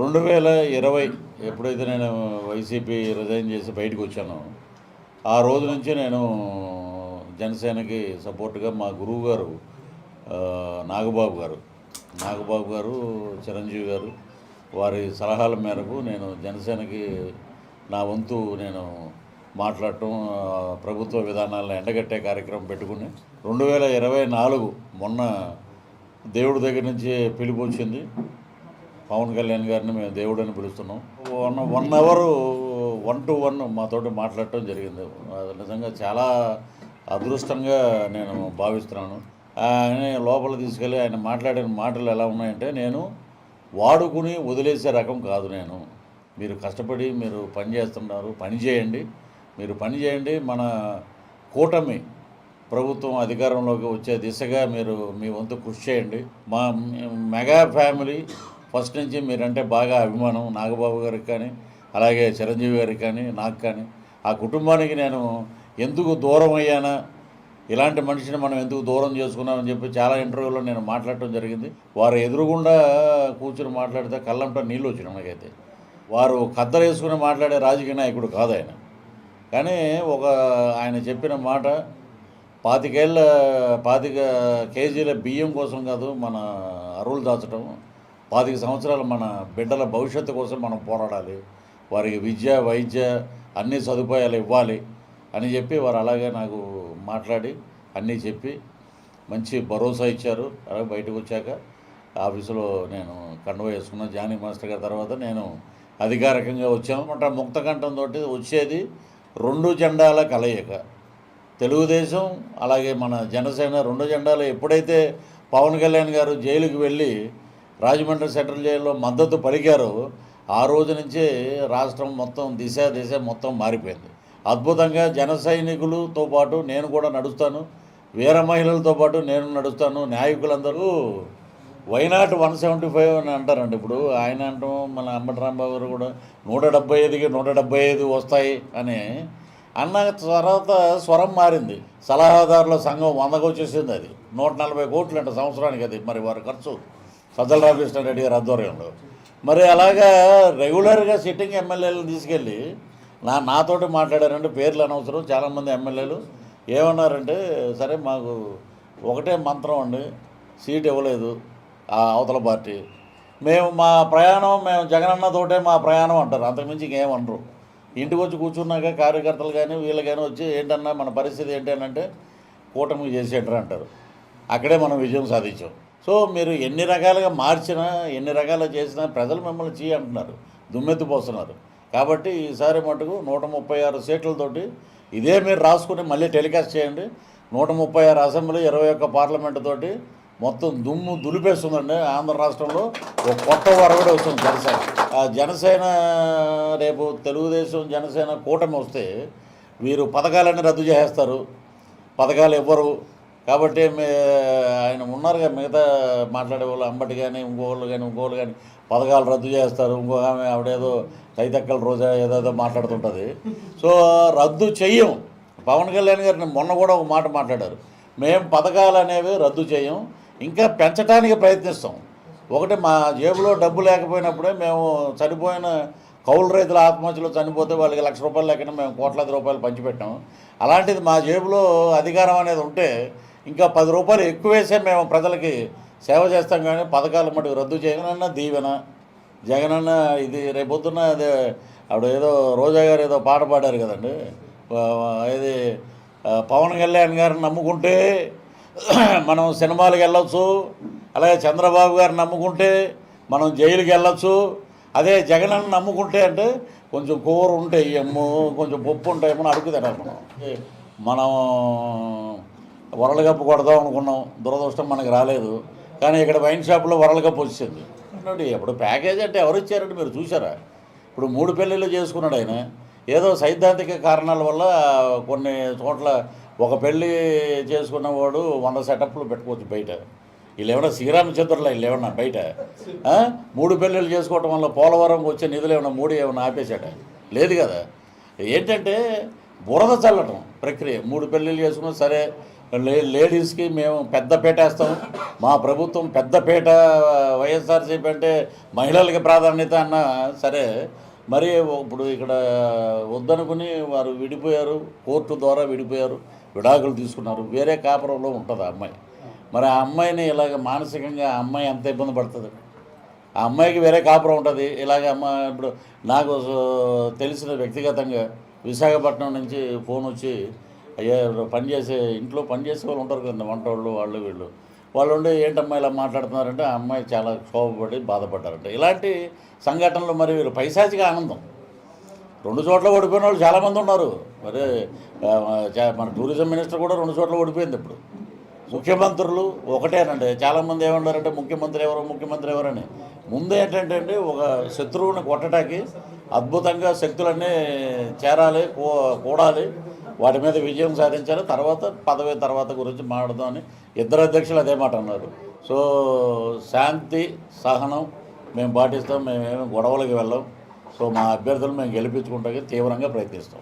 రెండు వేల ఇరవై ఎప్పుడైతే నేను వైసీపీ రిజైన్ చేసి బయటకు వచ్చానో ఆ రోజు నుంచి నేను జనసేనకి సపోర్ట్గా మా గురువు గారు నాగబాబు గారు నాగబాబు గారు చిరంజీవి గారు వారి సలహాల మేరకు నేను జనసేనకి నా వంతు నేను మాట్లాడటం ప్రభుత్వ విధానాలను ఎండగట్టే కార్యక్రమం పెట్టుకుని రెండు వేల ఇరవై నాలుగు మొన్న దేవుడి దగ్గర నుంచి పిలుపు వచ్చింది. పవన్ కళ్యాణ్ గారిని మేము దేవుడు అని పిలుస్తున్నాం. One one hour one two one మాతోటి మాట్లాడటం జరిగింది. అది నిజంగా చాలా అదృష్టంగా నేను భావిస్తున్నాను. ఆయన లోపల తీసుకెళ్ళి ఆయన మాట్లాడిన మాటలు ఎలా ఉన్నాయంటే నేను వాడుకుని వదిలేసే రకం కాదు నేను. మీరు కష్టపడి మీరు పని చేస్తున్నారు పని చేయండి. మీరు పని చేయండి. మన కూటమి ప్రభుత్వం అధికారంలోకి వచ్చే దిశగా మీరు మీ వంతు కృషి చేయండి. మా మెగా ఫ్యామిలీ ఫస్ట్ నుంచి మీరంటే బాగా అభిమానం నాగబాబు గారికి కానీ అలాగే చిరంజీవి గారికి కానీ నాకు కానీ. ఆ కుటుంబానికి నేను ఎందుకు దూరం అయ్యానా ఇలాంటి మనిషిని మనం ఎందుకు దూరం చేసుకున్నామని చెప్పి చాలా ఇంటర్వ్యూలో నేను మాట్లాడటం జరిగింది. వారు ఎదురుగుండా కూర్చుని మాట్లాడితే కళ్ళంట నీళ్ళు వచ్చినాయి నాకైతే వారు కద్దరు వేసుకుని మాట్లాడే రాజకీయ నాయకుడు కాదు ఆయన. కానీ ఒక ఆయన చెప్పిన మాట పాతికేళ్ళ పాతిక కేజీల బియ్యం కోసం కాదు మన అరువులు దాచడం పాతిక సంవత్సరాలు మన బిడ్డల భవిష్యత్తు కోసం మనం పోరాడాలి. వారికి విద్య వైద్య అన్ని సదుపాయాలు ఇవ్వాలి అని చెప్పి వారు అలాగే నాకు మాట్లాడి అన్నీ చెప్పి మంచి భరోసా ఇచ్చారు. అలాగే బయటకు వచ్చాక ఆఫీసులో నేను కండువ వేసుకున్న జానీ మాస్టర్ గారి తర్వాత నేను అధికారికంగా వచ్చాను. అంటే ముక్తకంఠంతో వచ్చేది రెండు జెండాల కలయిక. తెలుగుదేశం అలాగే మన జనసేన రెండు జెండాలు ఎప్పుడైతే పవన్ కళ్యాణ్ గారు జైలుకి వెళ్ళి రాజమండ్రి సెంట్రల్ జైల్లో మద్దతు పలికారు. ఆ రోజు నుంచే రాష్ట్రం మొత్తం దిశ దిశ మొత్తం మారిపోయింది. అద్భుతంగా జన సైనికులతో పాటు నేను కూడా నడుస్తాను. వీర మహిళలతో పాటు నేను నడుస్తాను. నాయకులందరూ వైనాట్ వన్ సెవెంటీ ఫైవ్ అని అంటారండి ఇప్పుడు. ఆయన అంటాం మన అంబటి గారు కూడా నూట డెబ్బై ఐదుకి నూట డెబ్బై ఐదు వస్తాయి అని అన్న తర్వాత స్వరం మారింది. సలహాదారుల సంఘం వందకు వచ్చేసింది అది. నూట నలభై కోట్లు అంట సంవత్సరానికి అది. మరి వారి ఖర్చు సజ్జల రామకృష్ణారెడ్డి గారి ఆధ్వర్యంలో. మరి అలాగా రెగ్యులర్గా సిట్టింగ్ ఎమ్మెల్యేలను తీసుకెళ్ళి నా నాతోటి మాట్లాడారంటే పేర్లు అనవసరం చాలామంది ఎమ్మెల్యేలు ఏమన్నారంటే సరే మాకు ఒకటే మంత్రం అండి సీట్ ఇవ్వలేదు ఆ అవతల పార్టీ. మేము మా ప్రయాణం మేము జగనన్నతోటే మా ప్రయాణం అంటారు అంతకుమించి ఇంకేమనరు ఇంటికి వచ్చి కూర్చున్నాక కార్యకర్తలు కానీ వీళ్ళు కానీ వచ్చి ఏంటన్నా మన పరిస్థితి ఏంటి అంటే కూటమి చేసేటారు అంటారు. అక్కడే మనం విజయం సాధించాం. సో మీరు ఎన్ని రకాలుగా మార్చినా ఎన్ని రకాలుగా చేసినా ప్రజలు మిమ్మల్ని చేయి అంటున్నారు దుమ్మెత్తిపోస్తున్నారు కాబట్టి ఈసారి మటుకు నూట ముప్పై ఆరు సీట్లతోటి ఇదే మీరు రాసుకుని మళ్ళీ టెలికాస్ట్ చేయండి. నూట ముప్పై ఆరు అసెంబ్లీ ఇరవై ఒక్క పార్లమెంటు తోటి మొత్తం దుమ్ము దులిపేస్తుందండి ఆంధ్ర రాష్ట్రంలో. ఒక కొత్త వరవడి వస్తుంది జనసేన. ఆ జనసేన రేపు తెలుగుదేశం జనసేన కూటమి వస్తే వీరు పథకాలన్నీ రద్దు చేసేస్తారు. పథకాలు ఇవ్వరు కాబట్టి ఆయన ఉన్నారుగా మిగతా మాట్లాడే వాళ్ళు అంబటి కానీ ఇంకోళ్ళు కానీ ఇంకోళ్ళు కానీ పథకాలు రద్దు చేస్తారు. ఇంకో ఆమె ఆవిడేదో తైతక్కల రోజా ఏదేదో మాట్లాడుతుంటుంది. సో రద్దు చెయ్యం. పవన్ కళ్యాణ్ గారిని మొన్న కూడా ఒక మాట మాట్లాడారు. మేము పథకాలు అనేవి రద్దు చేయం ఇంకా పెంచడానికి ప్రయత్నిస్తాం. ఒకటి మా జేబులో డబ్బు లేకపోయినప్పుడే మేము చనిపోయిన కౌలు రైతుల ఆత్మహత్యలో చనిపోతే వాళ్ళకి లక్ష రూపాయలు లెక్కన మేము కోట్లాది రూపాయలు పంచిపెట్టాం. అలాంటిది మా జేబులో అధికారం అనేది ఉంటే ఇంకా పది రూపాయలు ఎక్కువ వేసే మేము ప్రజలకి సేవ చేస్తాం కానీ పథకాలు మటుకు రద్దు జగనన్న దీవెన. జగనన్న ఇది రేపొద్దున్న అదే ఆవిడ ఏదో రోజా గారు ఏదో పాట పాడారు కదండి. ఇది పవన్ కళ్యాణ్ గారిని నమ్ముకుంటే మనం సినిమాలకు వెళ్ళొచ్చు అలాగే చంద్రబాబు గారిని నమ్ముకుంటే మనం జైలుకి వెళ్ళొచ్చు. అదే జగనన్న నమ్ముకుంటే అంటే కొంచెం కూర ఉంటే ఏమో కొంచెం పప్పు ఉంటాయేమో అడుగుతాడు మనం మనం వరల్డ్ కప్ కొడదాం అనుకున్నాం. దురదృష్టం మనకి రాలేదు. కానీ ఇక్కడ వైన్ షాప్లో వరల్డ్ కప్ వచ్చింది. అంటే ఇప్పుడు ప్యాకేజ్ అంటే ఎవరు ఇచ్చారంటే మీరు చూసారా ఇప్పుడు మూడు పెళ్ళిళ్ళు చేసుకున్నాడు ఆయన. ఏదో సైద్ధాంతిక కారణాల వల్ల కొన్ని చోట్ల ఒక పెళ్ళి చేసుకున్నవాడు వంద సెటప్లు పెట్టుకోవచ్చు బయట. వీళ్ళు ఏమన్నా శ్రీరామచంద్రుల? వీళ్ళేమన్నా బయట? మూడు పెళ్ళిళ్ళు చేసుకోవటం వల్ల పోలవరంకి వచ్చే నిధులు ఏమన్నా మూడు ఏమన్నా ఆపేశాట లేదు కదా. ఏంటంటే బురద చల్లటం ప్రక్రియ. మూడు పెళ్ళిళ్ళు చేసుకున్నా సరే లేడీస్కి మేము పెద్దపేట వేస్తాం. మా ప్రభుత్వం పెద్దపేట వైఎస్ఆర్సీపీ అంటే మహిళలకి ప్రాధాన్యత అన్న సరే మరి ఇప్పుడు ఇక్కడ వద్దనుకుని వారు విడిపోయారు కోర్టు ద్వారా విడిపోయారు విడాకులు తీసుకున్నారు. వేరే కాపురంలో ఉంటుంది ఆ అమ్మాయి. మరి ఆ అమ్మాయిని ఇలాగ మానసికంగా ఆ అమ్మాయి ఎంత ఇబ్బంది పడుతుంది? ఆ అమ్మాయికి వేరే కాపురం ఉంటుంది. ఇలాగ అమ్మ ఇప్పుడు నాకు తెలిసిన వ్యక్తిగతంగా విశాఖపట్నం నుంచి ఫోన్ వచ్చి అయ్యా పనిచేసే ఇంట్లో పనిచేసే వాళ్ళు ఉంటారు కదా వంట వాళ్ళు వాళ్ళు. వీళ్ళు వాళ్ళు ఉండి ఏంటమ్మా ఇలా మాట్లాడుతున్నారంటే ఆ అమ్మాయి చాలా క్షోభపడి బాధపడ్డారంట. ఇలాంటి సంఘటనలు మరి వీళ్ళు పైశాచిక ఆనందం. రెండు చోట్ల ఓడిపోయిన వాళ్ళు చాలామంది ఉన్నారు. మరి చా- మన టూరిజం మినిస్టర్ కూడా రెండు చోట్ల ఓడిపోయింది ఇప్పుడు. ముఖ్యమంత్రులు ఒకటేనండి. చాలామంది ఏమన్నారంటే ముఖ్యమంత్రి ఎవరు ముఖ్యమంత్రి ఎవరని ముందు ఏంటంటే అండి ఒక శత్రువుని కొట్టడానికి అద్భుతంగా శక్తులన్నీ చేరాలి కూ- కూడాలి. వాటి మీద విజయం సాధించాలి తర్వాత పదవి తర్వాత గురించి మాట్లాడదామని ఇద్దరు అధ్యక్షులు అదే మాట అన్నారు. సో శాంతి సహనం మేము పాటిస్తాం. మేమేమి గొడవలకి వెళ్ళాం. సో మా అభ్యర్థులు మేము గెలిపించుకుంటానికి తీవ్రంగా ప్రయత్నిస్తాం.